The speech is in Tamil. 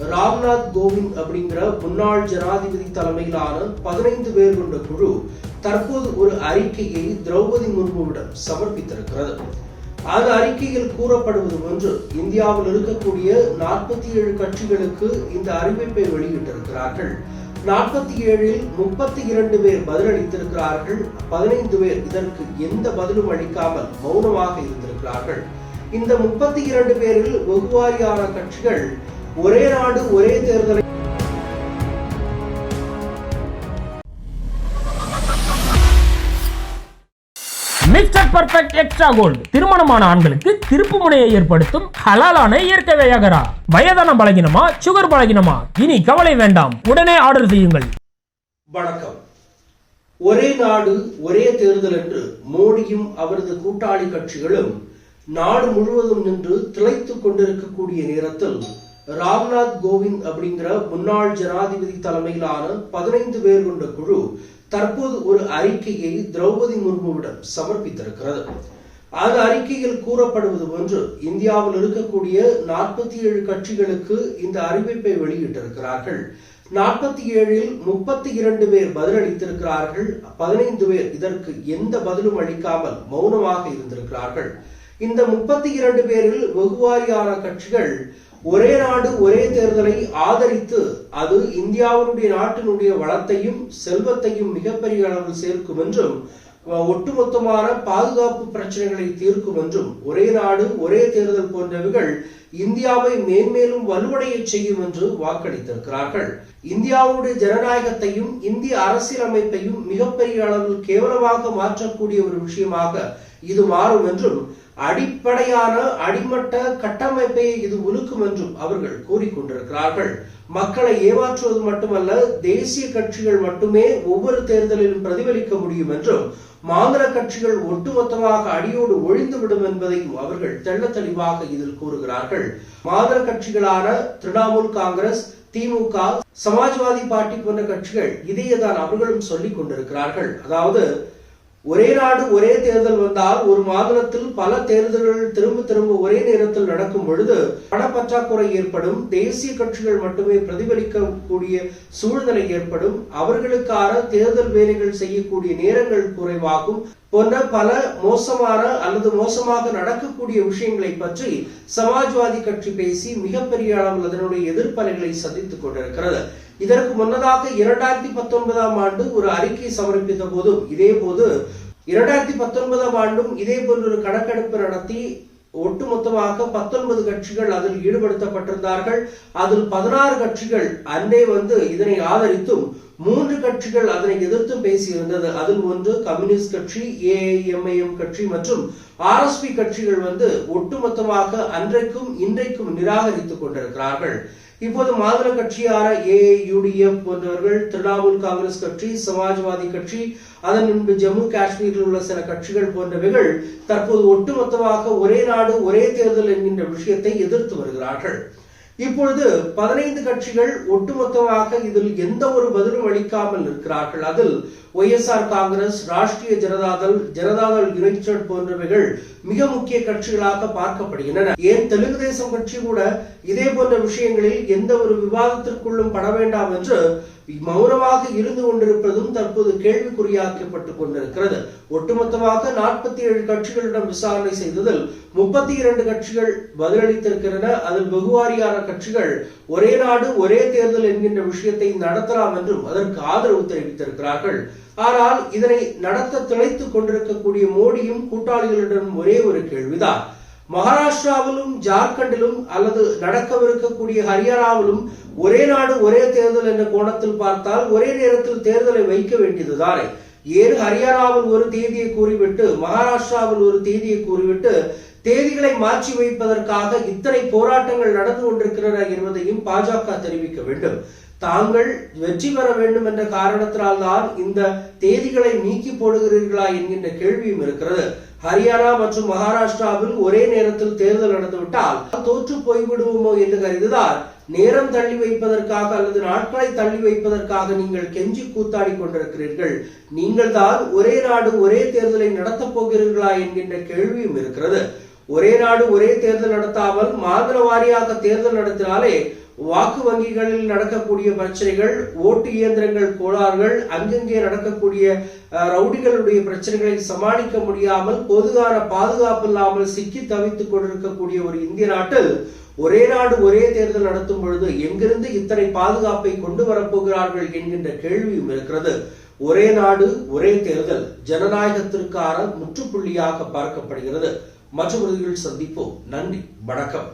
ராம்நாத் கோவிந்த் அப்படிங்கிற முன்னாள் ஜனாதிபதி தலைமையிலான பதினைந்து பேர் கொண்ட குழு தற்போது ஒரு அறிக்கையை திரௌபதி முர்முவிடம் சமர்ப்பித்திருக்கிறது. அந்த அறிக்கையில் கூறப்படுவது ஒன்று இந்தியாவில் இருக்கக்கூடிய நாற்பத்தி ஏழு கட்சிகளுக்கு இந்த அறிவிப்பை வெளியிட்டிருக்கிறார்கள். நாற்பத்தி ஏழில் முப்பத்தி இரண்டு பேர் பதிலளித்திருக்கிறார்கள். பதினைந்து பேர் இதற்கு எந்த பதிலும் அளிக்காமல் மௌனமாக இருந்திருக்கிறார்கள். இந்த முப்பத்தி இரண்டு பேரில் வெகுவாரியான கட்சிகள் ஒரே நாடு ஒரே தேர்தலை மிஸ்டர் பர்ஃபெக்ட் எக்ஸ்ட்ரா கோல்டு திருமணமான ஆண்களுக்கு திருப்பு முனையை ஏற்படுத்தும் ஹலாலான இயற்கை வியாகரா. வயதான பலகினமா சுகர் பலகினமா? இனி கவலை வேண்டாம். உடனே ஆர்டர் செய்யுங்கள். வணக்கம். ஒரே நாடு ஒரே தேர்தல் என்று மோடியும் அவரது கூட்டாளி கட்சிகளும் நாடு முழுவதும் நின்று திளைத்துக் கொண்டிருக்கக்கூடிய நேரத்தில் ராம்நாத் கோவிந்த் அப்படிங்கிற முன்னாள் ஜனாதிபதி தலைமையிலான பதினைந்து பேர் கொண்ட குழு தற்போது ஒரு அறிக்கையை திரௌபதி முர்முவிடம் சமர்ப்பித்திருக்கிறது. அந்த அறிக்கையில் கூறப்படுவது ஒன்று இந்தியாவில் இருக்கக்கூடிய நாற்பத்தி ஏழு கட்சிகளுக்கு இந்த அறிவிப்பை வெளியிட்டிருக்கிறார்கள். நாற்பத்தி ஏழில் முப்பத்தி இரண்டு பேர் பதிலளித்திருக்கிறார்கள். பதினைந்து பேர் இதற்கு எந்த பதிலும் அளிக்காமல் மௌனமாக இருந்திருக்கிறார்கள். இந்த முப்பத்தி இரண்டு பேரில் வெகுவாரியான கட்சிகள் ஒரே நாடு ஒரே தேர்தலை ஆதரித்து அது இந்தியாவினுடைய நாட்டினுடைய வளத்தையும் செல்வத்தையும் மிகப்பெரிய அளவில் சேர்க்கும் என்றும் ஒட்டுமொத்தமான பாதுகாப்பு பிரச்சனைகளை தீர்க்கும் என்றும் ஒரே நாடு ஒரே தேர்தல் போன்றவைகள் இந்தியாவை மேன்மேலும் வலுவடைய செய்யும் என்று வாக்களித்திருக்கிறார்கள். இந்தியாவுடைய ஜனநாயகத்தையும் இந்திய அரசியலமைப்பையும் மிகப்பெரிய அளவில் கேவலமாக மாற்றக்கூடிய ஒரு விஷயமாக இது மாறும் என்றும் அடிப்படையான அடிமட்ட கட்டமைப்பை இது உலுக்கும் என்றும் அவர்கள் கூறிக்கொண்டிருக்கிறார்கள். மக்களை ஏமாற்றுவது மட்டுமல்ல தேசிய கட்சிகள் மட்டுமே ஒவ்வொரு தேர்தலிலும் பிரதிபலிக்க முடியும் என்றும் மாநில கட்சிகள் ஒட்டுமொத்தமாக அடியோடு ஒழிந்துவிடும் என்பதையும் அவர்கள் தெள்ள தெளிவாக இதில் கூறுகிறார்கள். மாநில கட்சிகளான திரிணாமுல் காங்கிரஸ் திமுக சமாஜ்வாதி பார்ட்டி போன்ற கட்சிகள் இதையேதான் அவர்களும் சொல்லிக் கொண்டிருக்கிறார்கள். அதாவது ஒரே நாடு ஒரே தேர்தல் வந்தால் ஒரு மாநிலத்தில் பல தேர்தல்கள் திரும்ப திரும்ப ஒரே நேரத்தில் நடக்கும் பொழுது பணப்பற்றாக்குறை ஏற்படும் தேசிய கட்சிகள் மட்டுமே பிரதிபலிக்கக்கூடிய சூழ்நிலை ஏற்படும் அவர்களுக்கான தேர்தல் வேலைகள் செய்யக்கூடிய நேரங்கள் குறைவாகும் போன்ற பல மோசமான அல்லது மோசமாக நடக்கக்கூடிய விஷயங்களை பற்றி சமாஜ்வாதி கட்சி பேசி மிகப்பெரிய அளவில் அதனுடைய எதிர்ப்பலைகளை சந்தித்துக் கொண்டிருக்கிறது. இதற்கு முன்னதாக இரண்டாயிரத்தி பத்தொன்பதாம் ஆண்டு ஒரு அறிக்கை சமர்ப்பித்த போதும் இதே போது இரண்டாயிரத்தி பத்தொன்பதாம் ஆண்டும் இதே போன்ற ஒரு கணக்கெடுப்பு நடத்தி ஒட்டுமொத்தமாக பத்தொன்பது கட்சிகள் அதில் ஈடுபடுத்தப்பட்டிருந்தார்கள். அதில் பதினாறு கட்சிகள் அன்றே வந்து இதனை ஆதரித்தும் மூன்று கட்சிகள் அதனை எதிர்த்தும் பேசியிருந்தது. அதில் ஒன்று கம்யூனிஸ்ட் கட்சி ஏஐஎம்ஐஎம் கட்சி மற்றும் ஆர்எஸ்பி கட்சிகள் வந்து ஒட்டுமொத்தமாக அன்றைக்கும் இன்றைக்கும் நிராகரித்துக் கொண்டிருக்கிறார்கள். இப்போது மாநில கட்சியான ஏஐயுடிஎஃப் போன்றவர்கள் திரிணாமுல் காங்கிரஸ் கட்சி சமாஜ்வாதி கட்சி அதன் முன்பு ஜம்மு காஷ்மீரில் உள்ள சில கட்சிகள் போன்றவைகள் தற்போது ஒட்டுமொத்தமாக ஒரே நாடு ஒரே தேர்தல் என்கின்ற விஷயத்தை எதிர்த்து வருகிறார்கள். இப்பொழுது பதினைந்து கட்சிகள் ஒட்டுமொத்தமாக இதில் எந்த ஒரு பதிலும் அளிக்காமல் இருக்கிறார்கள் அதில் ஒய்எஸ்ஆர் காங்கிரஸ் ராஷ்டிரிய ஜனதாதள் ஜனதாதள் யுனைடெட் போன்றவைகள் மிக முக்கிய கட்சிகளாக பார்க்கப்படுகின்றன. ஏன் தெலுங்கு தேசம் கட்சி கூட இதே போன்ற விஷயங்களில் எந்த ஒரு விவாதத்திற்குள்ளும் பட வேண்டாம் என்று மௌனமாக இருந்து கொண்டிருப்பதும் தற்போது கேள்விக்குறியாக்கப்பட்டுக் கொண்டிருக்கிறது. ஒட்டுமொத்தமாக நாற்பத்தி ஏழு கட்சிகளிடம் விசாரணை செய்ததில் முப்பத்தி இரண்டு கட்சிகள் பதிலளித்திருக்கின்றன. அதில் வெகுவாரியான கட்சிகள் ஒரே நாடு ஒரே தேர்தல் என்கின்ற விஷயத்தை நடத்தலாம் என்றும் அதற்கு ஆதரவு தெரிவித்திருக்கிறார்கள். ஆனால் இதனை நடத்த திளைத்துக் கொண்டிருக்கக்கூடிய மோடியும் கூட்டாளிகளிடம் ஒரே ஒரு கேள்விதான். மகாராஷ்டிராவிலும் ஜார்க்கண்டிலும் அல்லது நடக்கவிருக்கக்கூடிய ஹரியானாவிலும் ஒரே நாடு ஒரே தேர்தல் என்ற கோணத்தில் பார்த்தால் ஒரே நேரத்தில் தேர்தலை வைக்க வேண்டியதுதானே. ஏன் ஹரியானாவில் ஒரு தேதியை கூறிவிட்டு மகாராஷ்டிராவில் ஒரு தேதியை கூறிவிட்டு தேதிகளை மாற்றி வைப்பதற்காக இத்தனை போராட்டங்கள் நடந்து கொண்டிருக்கிறன என்பதையும் பாஜக தெரிவிக்க வேண்டும். தாங்கள் வெற்றி பெற வேண்டும் என்ற காரணத்தினால் தான் இந்த தேதிகளை நீக்கி போடுகிறீர்களா என்கின்ற கேள்வியும் இருக்கிறது. ஹரியானா மற்றும் மகாராஷ்டிராவில் ஒரே நேரத்தில் தேர்தல் நடந்துவிட்டால் தோற்று போய்விடுவோமோ என்று கருதுதான் நேரம் தள்ளி வைப்பதற்காக அல்லது நாட்களை தள்ளி வைப்பதற்காக நீங்கள் கெஞ்சி கூத்தாடி கொண்டிருக்கிறீர்கள். நீங்கள் தான் ஒரே நாடு ஒரே தேர்தலை நடத்தப் போகிறீர்களா என்கின்ற கேள்வியும் இருக்கிறது. ஒரே நாடு ஒரே தேர்தல் நடத்தாமல் மாநில வாரியாக தேர்தல் நடத்தினாலே வாக்கு வங்கிகளில் நடக்கக்கூடிய பிரச்சனைகள் ஓட்டு இயந்திரங்கள் கோளாறுகள் அங்கங்கே நடக்கக்கூடிய ரவுடிகளுடைய பிரச்சனைகளை சமாளிக்க முடியாமல் பொதுவான பாதுகாப்பு இல்லாமல் சிக்கி தவித்துக் கொண்டிருக்கக்கூடிய ஒரு இந்திய நாட்டில் ஒரே நாடு ஒரே தேர்தல் நடத்தும் பொழுது எங்கிருந்து இத்தனை பாதுகாப்பை கொண்டு வரப்போகிறார்கள் என்கின்ற கேள்வியும் இருக்கிறது. ஒரே நாடு ஒரே தேர்தல் ஜனநாயகத்திற்கான முற்றுப்புள்ளியாக பார்க்கப்படுகிறது. மற்றொரு சந்திப்போம். நன்றி வணக்கம்.